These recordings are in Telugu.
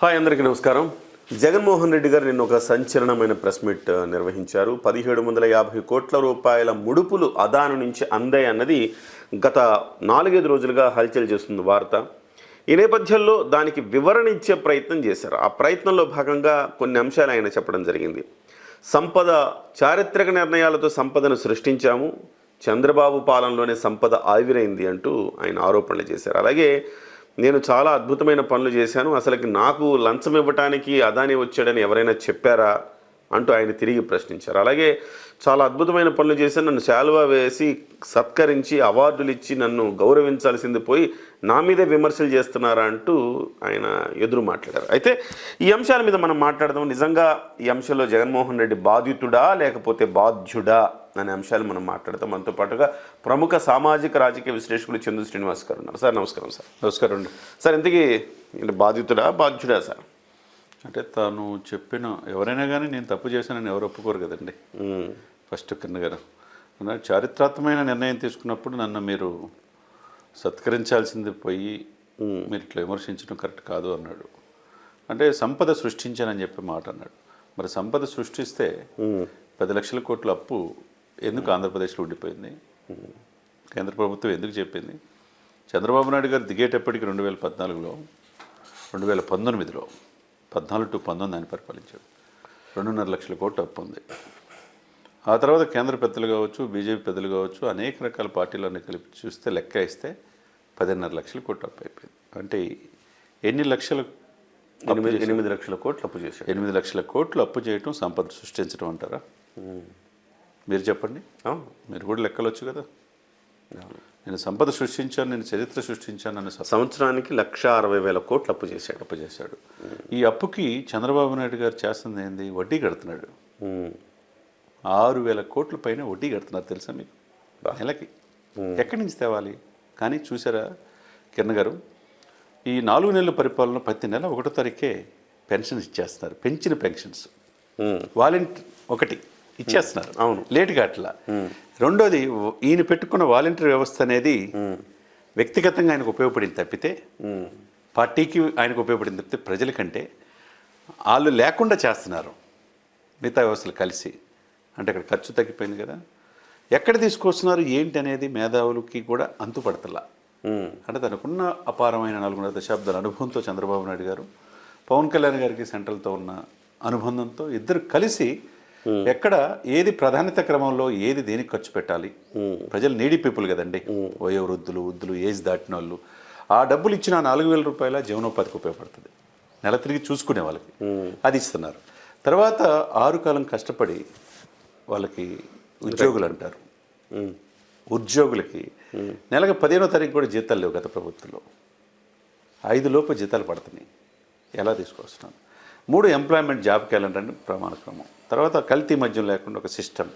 హాయ్ అందరికీ నమస్కారం. జగన్మోహన్ రెడ్డి గారు నిన్న ఒక సంచలనమైన ప్రెస్ మీట్ నిర్వహించారు. పదిహేడు వందల యాభై కోట్ల రూపాయల ముడుపులు అదాను నుంచి అందాయి అన్నది గత నాలుగైదు రోజులుగా హల్చల్ చేస్తుంది వార్త. ఈ నేపథ్యంలో దానికి వివరణ ఇచ్చే ప్రయత్నం చేశారు. ఆ ప్రయత్నంలో భాగంగా కొన్ని అంశాలు ఆయన చెప్పడం జరిగింది. సంపద చారిత్రక నిర్ణయాలతో సంపదను సృష్టించాము. చంద్రబాబు పాలనలోనే సంపద ఆవిరైంది అంటూ ఆయన ఆరోపణలు చేశారు. అలాగే నేను చాలా అద్భుతమైన పనులు చేశాను. అసలుకి నాకు లంచం ఇవ్వటానికి అదాని వచ్చాడని ఎవరైనా చెప్పారా? అంటూ ఆయన తిరిగి ప్రశ్నించారు. అలాగే చాలా అద్భుతమైన పనులు చేశాను నన్ను శాలువా వేసి సత్కరించి అవార్డులు ఇచ్చి నన్ను గౌరవించాల్సింది పోయి నా మీదే విమర్శలు చేస్తున్నారా అంటూ ఆయన ఎదురు మాట్లాడారు. అయితే ఈ అంశాల మీద మనం మాట్లాడదాం. నిజంగా ఈ అంశంలో జగన్మోహన్ రెడ్డి బాధితుడా లేకపోతే బాధ్యుడా అనే అంశాలు మనం మాట్లాడతాం మనతో పాటుగా ప్రముఖ సామాజిక రాజకీయ విశ్లేషకులు చందు శ్రీనివాస్ గారు ఉన్నారు. సార్ నమస్కారం సార్. నమస్కారం సార్ ఇంతకీ బాధితుడా బాధ్యుడా సార్? అంటే తాను చెప్పిన ఎవరైనా కానీ నేను తప్పు చేశానని ఎవరు ఒప్పుకోరు కదండి. ఫస్ట్ కింద గారు. చారిత్రాత్మకమైన నిర్ణయం తీసుకున్నప్పుడు నన్ను మీరు సత్కరించాల్సింది పోయి మీరు ఇట్లా విమర్శించడం కరెక్ట్ కాదు అన్నాడు. అంటే సంపద సృష్టించానని చెప్పి మాట అన్నాడు. మరి సంపద సృష్టిస్తే పది లక్షల కోట్ల అప్పు ఎందుకు ఆంధ్రప్రదేశ్లో ఉండిపోయింది? కేంద్ర ప్రభుత్వం ఎందుకు చెప్పింది? చంద్రబాబు నాయుడు గారు దిగేటప్పటికి రెండు వేల పద్నాలుగులో రెండు వేల పంతొమ్మిదిలో పద్నాలుగు టు పంతొమ్మిది ఆయన పరిపాలించాడు. రెండున్నర లక్షల కోట్లు అప్పు ఉంది. ఆ తర్వాత కేంద్ర పెద్దలు కావచ్చు బీజేపీ పెద్దలు కావచ్చు అనేక రకాల పార్టీలన్నీ కలిపి చూస్తే లెక్క ఇస్తే పదిన్నర లక్షల కోట్లు అప్పు అయిపోయింది. అంటే ఎన్ని లక్షలు ఎనిమిది ఎనిమిది లక్షల కోట్లు అప్పు చేశాడు. ఎనిమిది లక్షల కోట్లు అప్పు చేయటం సంపద సృష్టించడం అంటారా? మీరు చెప్పండి. మీరు కూడా లెక్కలొచ్చు కదా? నేను సంపద సృష్టించాను నేను చరిత్ర సృష్టించాను అనే సంవత్సరానికి లక్ష అరవై వేల కోట్లు అప్పు చేశాడు. అప్పు చేశాడు. ఈ అప్పుకి చంద్రబాబు నాయుడు గారు చేస్తుంది ఏంది? వడ్డీ కడుతున్నాడు. ఆరు వేల కోట్ల పైన వడ్డీ కడుతున్నారు తెలుసా మీకు? నెలకి. ఎక్కడి నుంచి తేవాలి? కానీ చూసారా కిరణ్ గారు? ఈ నాలుగు నెలల పరిపాలన ప్రతి నెల ఒకటో తారీఖే పెన్షన్స్ ఇచ్చేస్తున్నారు పెంచిన పెన్షన్స్. వాలంటీ ఒకటి. ఇచ్చేస్తున్నారు. అవును. లేటుగా అట్లా రెండోది ఈయన పెట్టుకున్న వాలంటీర్ వ్యవస్థ అనేది వ్యక్తిగతంగా ఆయనకు ఉపయోగపడింది తప్పితే పార్టీకి ఆయనకు ఉపయోగపడింది తప్పితే ప్రజల కంటే వాళ్ళు లేకుండా చేస్తున్నారు మిగతా వ్యవస్థలు కలిసి. అంటే అక్కడ ఖర్చు తగ్గిపోయింది కదా. ఎక్కడ తీసుకొస్తున్నారు ఏంటి అనేది మేధావులకి కూడా అంతుపడతలా. అంటే తనకున్న అపారమైన నాలుగున్నర దశాబ్దాల అనుభవంతో చంద్రబాబు నాయుడు గారు పవన్ కళ్యాణ్ గారికి సెంట్రల్తో ఉన్న అనుబంధంతో ఇద్దరు కలిసి ఎక్కడ ఏది ప్రాధాన్యత క్రమంలో ఏది దేనికి ఖర్చు పెట్టాలి? ప్రజలు నీడి పీపుల్ కదండి. వయో వృద్ధులు వృద్ధులు ఏజ్ దాటిన వాళ్ళు ఆ డబ్బులు ఇచ్చిన నాలుగు వేల రూపాయల జీవనోపాధికి ఉపయోగపడుతుంది. నెల తిరిగి చూసుకునే వాళ్ళకి. అది ఇస్తున్నారు. తర్వాత ఆరు కాలం కష్టపడి వాళ్ళకి ఉద్యోగులు అంటారు. ఉద్యోగులకి నెలకు పదిహేనో తారీఖు కూడా జీతాలు లేవు గత ప్రభుత్వంలో. ఐదు లోపు జీతాలు పడుతున్నాయి. ఎలా తీసుకొస్తున్నాను? మూడు ఎంప్లాయ్మెంట్ జాబ్ క్యాలెండర్ అని ప్రమాణ క్రమం తర్వాత కల్తీ మద్యం లేకుండా ఒక సిస్టమ్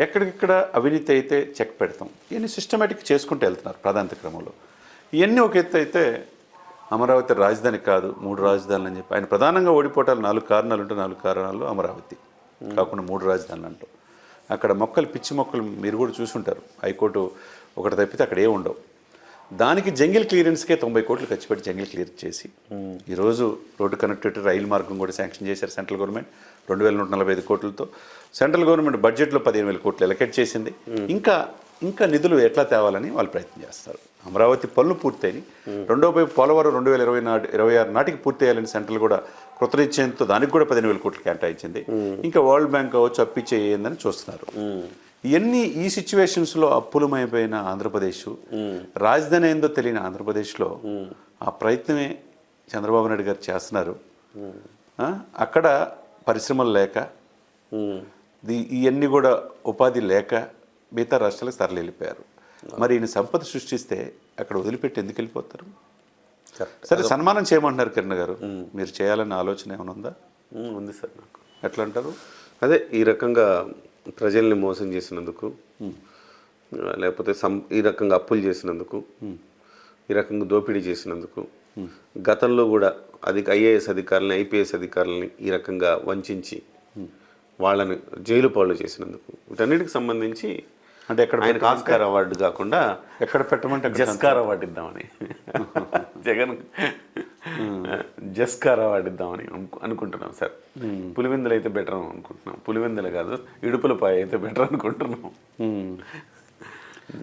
ఎక్కడికెక్కడ అవినీతి అయితే చెక్ పెడతాం. ఇవన్నీ సిస్టమేటిక్ చేసుకుంటూ వెళ్తున్నారు ప్రాధాన్యత క్రమంలో. ఇవన్నీ ఒక ఎత్తు అయితే అమరావతి రాజధాని కాదు మూడు రాజధానులు అని చెప్పి ఆయన ప్రధానంగా ఓడిపోవటాలు నాలుగు కారణాలు ఉంటే నాలుగు కారణాలు అమరావతి. కాకుండా మూడు రాజధానులు అంటూ. అక్కడ మొక్కలు పిచ్చి మొక్కలు మీరు కూడా చూసుంటారు. హైకోర్టు ఒకటి తప్పితే అక్కడ ఏ ఉండవు. దానికి జంగిల్ క్లియరెన్స్కే తొంభై కోట్లు ఖర్చు పెట్టి జంగిల్ క్లియర్ చేసి ఈరోజు రోడ్డు కనెక్టివిటీ రైలు మార్గం కూడా శాంక్షన్ చేశారు సెంట్రల్ గవర్నమెంట్. రెండు వేల నూట నలభై ఐదు కోట్లతో సెంట్రల్ గవర్నమెంట్ బడ్జెట్లో పదిహేను వేల కోట్లు ఎలకెట్ చేసింది. ఇంకా ఇంకా నిధులు ఎట్లా తేవాలని వాళ్ళు ప్రయత్నం చేస్తారు. అమరావతి పనులు పూర్తయినాయి. రెండో వైపు పోలవరం రెండు వేల ఇరవై నాటి ఇరవై ఆరు నాటికి పూర్తి చేయాలని సెంట్రల్ కూడా కృత నిశ్చయంతో దానికి కూడా పదిహేను వేల కోట్లు కేటాయించింది. ఇంకా వరల్డ్ బ్యాంక్ కావచ్చు అప్పిచ్చే ఏందని చూస్తున్నారు. ఇవన్నీ ఈ సిచ్యువేషన్స్లో అప్పులమైపోయిన ఆంధ్రప్రదేశ్ రాజధాని ఏందో తెలియని ఆంధ్రప్రదేశ్లో ఆ ప్రయత్నమే చంద్రబాబు నాయుడు గారు చేస్తున్నారు. అక్కడ పరిశ్రమలు లేక ఇవన్నీ కూడా ఉపాధి లేక మిగతా రాష్ట్రాలకు తరలి వెళ్ళిపోయారు మరి ఈయన సంపద సృష్టిస్తే అక్కడ వదిలిపెట్టి ఎందుకు వెళ్ళిపోతారు. సరే సన్మానం చేయమంటున్నారు కిరణ్ గారు. మీరు చేయాలన్న ఆలోచన ఏమైనా ఉందా? ఉంది సార్ నాకు. ఎట్లా అంటారు? అదే ఈ రకంగా ప్రజల్ని మోసం చేసినందుకు లేకపోతే సం ఈ రకంగా అప్పులు చేసినందుకు ఈ రకంగా దోపిడీ చేసినందుకు గతంలో కూడా అధిక ఐఏఎస్ అధికారులని ఐపీఎస్ అధికారులని ఈ రకంగా వంచి వాళ్ళని జైలు పాలు చేసినందుకు. వీటన్నిటికి సంబంధించి అంటే ఎక్కడ ఆయనకు ఆస్కార్ అవార్డు కాకుండా ఎక్కడ పెట్టమంటే జస్కార్ అవార్డు ఇద్దామని. జగన్ జస్కార్ అవార్డు ఇద్దామని అనుకు- అనుకుంటున్నాం సార్ పులివెందులు అయితే బెటర్ అనుకుంటున్నాం. పులివెందులు కాదు ఇడుపులపాయ అయితే బెటర్ అనుకుంటున్నాం.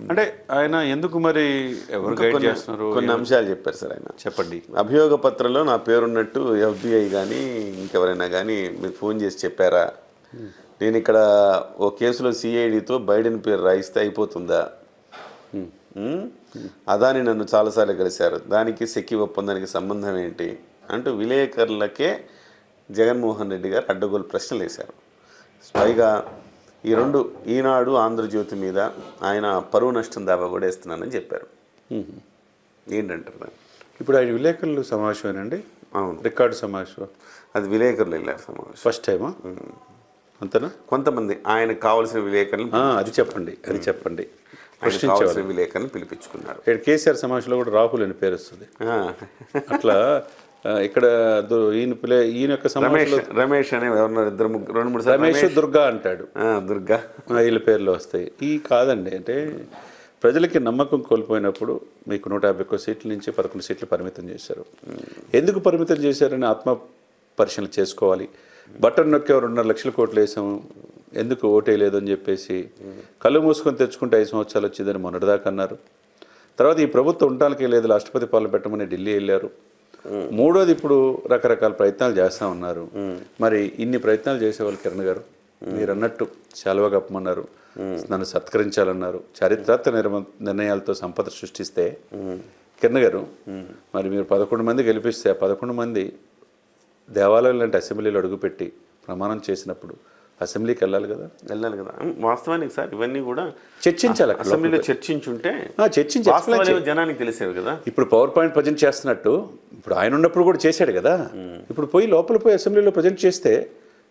అంటే ఆయన ఎందుకు మరి ఎవరు గైడ్ చేస్తున్నారు? కొన్ని అంశాలు చెప్పారు సార్ ఆయన. చెప్పండి. అభియోగ పత్రంలో నా పేరున్నట్టు ఎఫ్బిఐ కానీ ఇంకెవరైనా కానీ మీకు ఫోన్ చేసి చెప్పారా? నేను ఇక్కడ ఓ కేసులో సిఐడితో బైడెన్ పేరు రాయిస్తే అయిపోతుందా? అదాని నన్ను చాలాసార్లు కలిశారు. దానికి సెక్కి ఒప్పందానికి సంబంధం ఏంటి? అంటూ విలేకరులకే జగన్మోహన్ రెడ్డి గారు అడ్డగోలు ప్రశ్నలు వేశారు. పైగా ఈ రెండు ఈనాడు ఆంధ్రజ్యోతి మీద ఆయన పరువు నష్టం దావా కూడా వేస్తున్నానని చెప్పారు. ఏంటంటారు? ఇప్పుడు ఆయన విలేకరులు సమావేశమేనండి? అవును. రికార్డు సమావేశం అది విలేకరులు వెళ్ళారు సమావేశం. ఫస్ట్ టైమా? అంతేనా? కొంతమంది ఆయనకు కావాల్సిన విలేకరులు అది చెప్పండి అది చెప్పండి. ప్రశ్నించేవారు పిలిపించుకున్నారు. ఇక్కడ కేసీఆర్ సమావేశంలో కూడా రాహుల్ అని పేరు వస్తుంది. అట్లా ఇక్కడ ఈయన పిల్ల ఈయన యొక్క రమేష్ రమేష్ అనే ఎవరున్నారు ఇద్దరు రెండు మూడు రమేష్ దుర్గా అంటాడు. ఆ, దుర్గా. వీళ్ళ పేర్లు వస్తాయి. ఈ కాదండి అంటే ప్రజలకి నమ్మకం కోల్పోయినప్పుడు మీకు నూట యాభై ఒక్క సీట్ల నుంచి పదకొండు సీట్లు పరిమితం చేశారు. ఎందుకు పరిమితం చేశారని ఆత్మ పరిశీలన చేసుకోవాలి? బటన్ నొక్కే రెండున్నర లక్షల కోట్లు వేసాము ఎందుకు ఓటేయలేదు అని చెప్పేసి కళ్ళు మూసుకొని తెచ్చుకుంటే ఐదు సంవత్సరాలు వచ్చిందని మొన్నటిదాకా అన్నారు. తర్వాత ఈ ప్రభుత్వం ఉండటానికి లేదు రాష్ట్రపతి పాలన పెట్టమని ఢిల్లీ వెళ్ళారు. మూడోది ఇప్పుడు రకరకాల ప్రయత్నాలు చేస్తూ ఉన్నారు మరి ఇన్ని ప్రయత్నాలు చేసేవాళ్ళు కిరణ్ గారు మీరు అన్నట్టు శాలువా కప్పమన్నారు నన్ను సత్కరించాలన్నారు. చారిత్రాత్మక నిర్మ నిర్ణయాలతో సంపద సృష్టిస్తే కిరణ్ గారు మరి మీరు పదకొండు మంది గెలిపిస్తే ఆ పదకొండు మంది దేవాలయం లాంటి అసెంబ్లీలో అడుగుపెట్టి ప్రమాణం చేసినప్పుడు అసెంబ్లీకి వెళ్ళాలి కదా? వెళ్ళాలి కదా. వాస్తవానికి సార్ ఇవన్నీ కూడా చర్చించాలి అసెంబ్లీలో చర్చించుంటే ఆ, చర్చించి explain వాస్తవాలు జనానికి తెలిసేవి కదా. ఇప్పుడు పవర్ పాయింట్ ప్రజెంట్ చేస్తున్నట్టు ఇప్పుడు ఆయన ఉన్నప్పుడు కూడా చేశాడు కదా. ఇప్పుడు పోయి లోపల పోయి అసెంబ్లీలో ప్రజెంట్ చేస్తే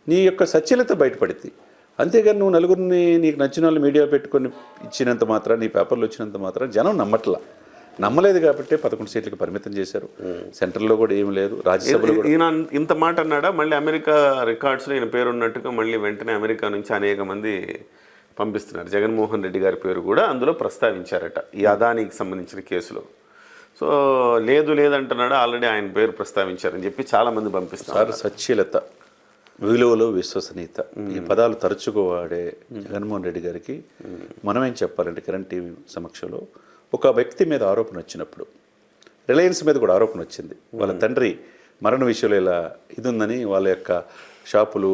నీ యొక్క సత్యలత బయటపడింది. అంతేగాని నువ్వు నలుగురిని నీకు నచ్చిన వాళ్ళు మీడియా పెట్టుకొని ఇచ్చినంత మాత్రం నీ పేపర్లు వచ్చినంత మాత్రం జనం నమ్మట్లా. నమ్మలేదు కాబట్టి పదకొండు సీట్లకు పరిమితం చేశారు. సెంట్రల్లో కూడా ఏం లేదు రాజ్యసభలో ఈయన ఇంత మాట అన్నాడా? మళ్ళీ అమెరికా రికార్డ్స్లో ఈయన పేరు ఉన్నట్టుగా మళ్ళీ వెంటనే అమెరికా నుంచి అనేక మంది పంపిస్తున్నారు. జగన్మోహన్ రెడ్డి గారి పేరు కూడా అందులో ప్రస్తావించారట ఈ అదానికి సంబంధించిన కేసులో. సో లేదు లేదంటున్నాడు? ఆల్రెడీ ఆయన పేరు ప్రస్తావించారని చెప్పి చాలా మంది పంపిస్తారు సార్ సచ్యలత విలువలు విశ్వసనీయత ఈ పదాలు తరచుగా వాడే జగన్మోహన్ రెడ్డి గారికి మనం ఏం చెప్పాలంటే కిరణ్ టీవీ సమక్షంలో ఒక వ్యక్తి మీద ఆరోపణ వచ్చినప్పుడు రిలయన్స్ మీద కూడా ఆరోపణ వచ్చింది. వాళ్ళ తండ్రి మరణ విషయంలో ఇలా ఇది ఉందని వాళ్ళ యొక్క షాపులు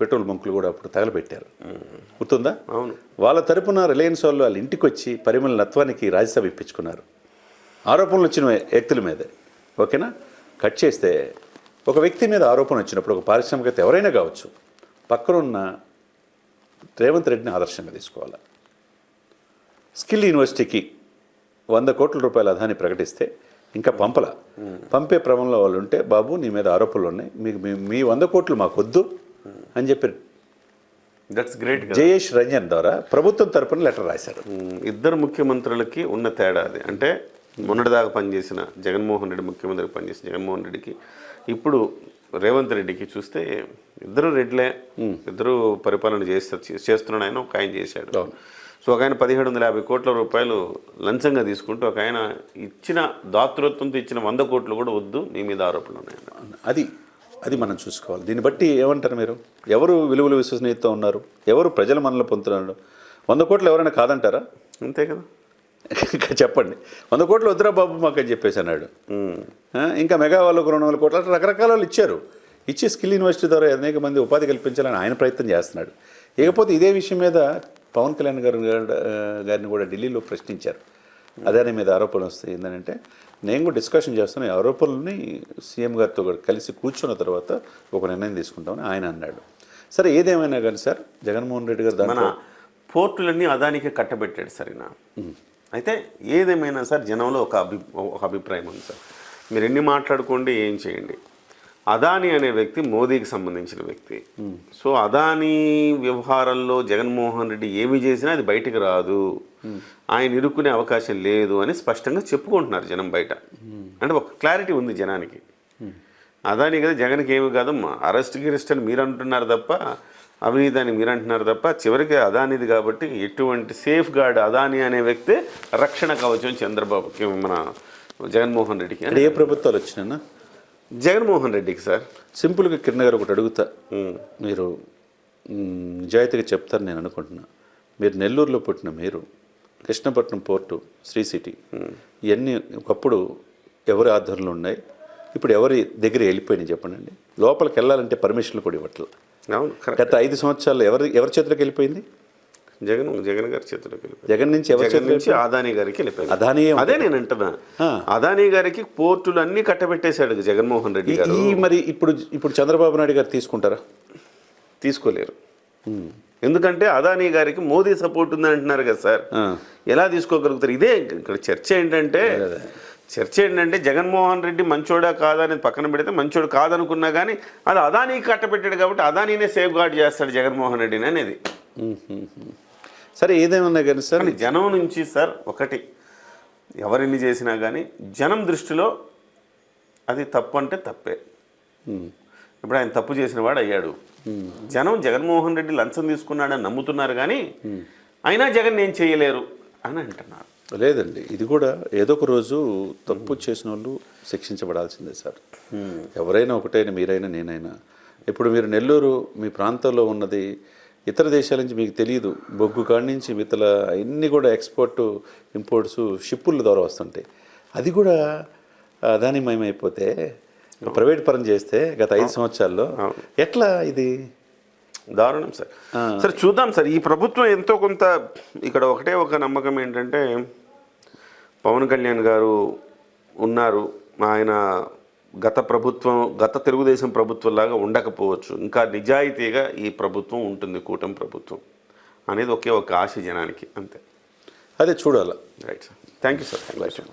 పెట్రోల్ బంకులు కూడా అప్పుడు తగలబెట్టారు. గుర్తుందా? అవును. వాళ్ళ తరపున రిలయన్స్ వాళ్ళు వాళ్ళ ఇంటికి వచ్చి పరిమళ నత్వానికి రాజ్యసభ ఇప్పించుకున్నారు. ఆరోపణలు వచ్చిన వ్యక్తుల మీదే. ఓకేనా? కట్ చేస్తే ఒక వ్యక్తి మీద ఆరోపణ వచ్చినప్పుడు ఒక పారిశ్రామికత ఎవరైనా కావచ్చు పక్కనున్న రేవంత్ రెడ్డిని ఆదర్శంగా తీసుకోవాలి? స్కిల్ యూనివర్సిటీకి వంద కోట్ల రూపాయల అదాన్ని ప్రకటిస్తే ఇంకా పంపల. పంపే క్రమంలో వాళ్ళు ఉంటే బాబు నీ మీద ఆరోపణలు ఉన్నాయి. మీకు మీ- మీ వంద కోట్లు మాకు వద్దు అని చెప్పి దట్స్ గ్రేట్ జయేష్ రంజన్ ద్వారా ప్రభుత్వం తరపున లెటర్ రాశారు. ఇద్దరు ముఖ్యమంత్రులకి ఉన్న తేడా అది. అంటే మొన్నటిదాకా పనిచేసిన జగన్మోహన్ రెడ్డి ముఖ్యమంత్రికి పనిచేసిన జగన్మోహన్ రెడ్డికి ఇప్పుడు రేవంత్ రెడ్డికి చూస్తే ఇద్దరు రెడ్లే. ఇద్దరు పరిపాలన చేస్తే చేస్తున్నాడు ఆయన ఒక ఆయన చేశాడు. సో ఒక ఆయన పదిహేడు వందల యాభై కోట్ల రూపాయలు లంచంగా తీసుకుంటూ ఒక ఆయన ఇచ్చిన దాతృత్వంతో ఇచ్చిన వంద కోట్లు కూడా వద్దు మీ మీద ఆరోపణలు ఉన్నాయి అది అది మనం చూసుకోవాలి. దీన్ని బట్టి ఏమంటారు మీరు? ఎవరు విలువలు విశ్వసనీయత ఉన్నారు? ఎవరు ప్రజల మనలో పొందుతున్నారు? వంద కోట్లు ఎవరైనా కాదంటారా? అంతే కదా. ఇంకా చెప్పండి. వంద కోట్లు వద్దురా బాబు మాకు అని చెప్పేసి అన్నాడు. ఇంకా మెగా వాళ్ళకు రెండు వందల కోట్లు రకరకాల వాళ్ళు ఇచ్చారు. ఇచ్చి స్కిల్ యూనివర్సిటీ ద్వారా అనేక మంది ఉపాధి కల్పించాలని ఆయన ప్రయత్నం చేస్తున్నాడు. ఇకపోతే ఇదే విషయం మీద పవన్ కళ్యాణ్ గారు గారిని కూడా ఢిల్లీలో ప్రశ్నించారు. అదాని మీద ఆరోపణలు వస్తాయి. ఏంటంటే నేను కూడా డిస్కషన్ చేస్తున్న ఈ ఆరోపణలని సీఎం గారితో కలిసి కూర్చున్న తర్వాత ఒక నిర్ణయం తీసుకుంటామని ఆయన అన్నాడు. సరే ఏదేమైనా కానీ సార్ జగన్మోహన్ రెడ్డి గారు మన పోర్టులన్నీ అదానికే కట్టబెట్టాడు సార్ ఈయన. అయితే ఏదేమైనా సార్ జనంలో ఒక అభి ఒక అభిప్రాయం ఉంది సార్. మీరు ఎన్ని మాట్లాడుకోండి ఏం చేయండి. అదాని అనే వ్యక్తి మోదీకి సంబంధించిన వ్యక్తి. సో అదాని వ్యవహారంలో జగన్మోహన్ రెడ్డి ఏమి చేసినా అది బయటికి రాదు. ఆయన ఇరుక్కునే అవకాశం లేదు అని స్పష్టంగా చెప్పుకుంటున్నారు జనం బయట. అంటే ఒక క్లారిటీ ఉంది జనానికి. అదాని కదా జగన్కి ఏమి కాదు అరెస్ట్ గిరెస్ట్ అని మీరు అంటున్నారు తప్ప అవినీతి అని మీరు అంటున్నారు తప్ప చివరికి అదానిది కాబట్టి ఎటువంటి సేఫ్ గార్డ్ అదాని అనే వ్యక్తే రక్షణ కవచం చంద్రబాబుకి మన జగన్మోహన్ రెడ్డికి. ఏ ప్రభుత్వాలు వచ్చినా జగన్మోహన్ రెడ్డికి సార్. సింపుల్గా కిరణ్ గారు ఒకటి అడుగుతా. మీరు నిజాయితీగా చెప్తారు నేను అనుకుంటున్నా. మీరు నెల్లూరులో పుట్టిన మీరు కృష్ణపట్నం పోర్టు శ్రీ సిటీ ఇవన్నీ ఒకప్పుడు ఎవరి ఆధ్వర్యంలో ఉన్నాయి? ఇప్పుడు ఎవరి దగ్గర వెళ్ళిపోయినాయి చెప్పండి లోపలికి వెళ్ళాలంటే పర్మిషన్లు కూడా ఇవ్వట్లేదు గత ఐదు సంవత్సరాలు ఎవరి ఎవరి చేతిలోకి వెళ్ళిపోయింది? జగన్ జగన్ గారి చేతిలోకి వెళ్ళిపోయింది జగన్ నుంచి ఎవరి జగన్ నుంచి అదానీ గారికి వెళ్ళిపోయింది అదానీ అదే నేను అంటున్నా. అదానీ గారికి పోర్టులు అన్ని కట్టబెట్టేశాడు జగన్మోహన్ రెడ్డి గారు. ఈ మరి ఇప్పుడు ఇప్పుడు చంద్రబాబు నాయుడు గారు తీసుకుంటారా? తీసుకోలేరు. ఎందుకంటే అదానీ గారికి మోదీ సపోర్ట్ ఉంది అంటున్నారు కదా సార్. ఎలా తీసుకోగలుగుతారు? ఇదే ఇక్కడ చర్చ ఏంటంటే చర్చ ఏంటంటే జగన్మోహన్ రెడ్డి మంచోడా కాదా అనేది పక్కన పెడితే మంచోడు కాదనుకున్నా కానీ అది అదానీ కట్టబెట్టాడు కాబట్టి అదానీనే సేఫ్ గార్డ్ చేస్తాడు జగన్మోహన్ రెడ్డిని అనేది. సరే ఏదేమన్నా కానీ సార్? జనం నుంచి సార్ ఒకటి ఎవరిని చేసినా కానీ జనం దృష్టిలో అది తప్పు అంటే తప్పే. ఇప్పుడు ఆయన తప్పు చేసిన వాడు అయ్యాడు. జనం జగన్మోహన్ రెడ్డి లంచం తీసుకున్నాడని నమ్ముతున్నారు కానీ అయినా జగన్ ఏం చేయలేరు అని అంటున్నారు. లేదండి ఇది కూడా ఏదో ఒక రోజు తప్పు చేసిన వాళ్ళు శిక్షించబడాల్సిందే సార్. ఎవరైనా ఒకటైనా మీరైనా నేనైనా. ఇప్పుడు మీరు నెల్లూరు మీ ప్రాంతంలో ఉన్నది ఇతర దేశాల నుంచి మీకు తెలియదు బొగ్గు కాడి నుంచి మిగతా అన్నీ కూడా ఎక్స్పోర్ట్ ఇంపోర్ట్స్ షిప్పుల ద్వారా వస్తుంటాయి. అది కూడా అదానిమయమైపోతే ప్రైవేట్ పరం చేస్తే గత ఐదు సంవత్సరాల్లో ఎట్లా ఇది? దారుణం సార్. సరే చూద్దాం సార్. ఈ ప్రభుత్వం ఎంతో కొంత ఇక్కడ ఒకటే ఒక నమ్మకం ఏంటంటే పవన్ కళ్యాణ్ గారు ఉన్నారు ఆయన గత ప్రభుత్వం గత తెలుగుదేశం ప్రభుత్వం లాగా ఉండకపోవచ్చు. ఇంకా నిజాయితీగా ఈ ప్రభుత్వం ఉంటుంది కూటమి ప్రభుత్వం అనేది ఒకే ఒక ఆశ జనానికి అంతే. అదే చూడాలా. Right sir thank you sir thank you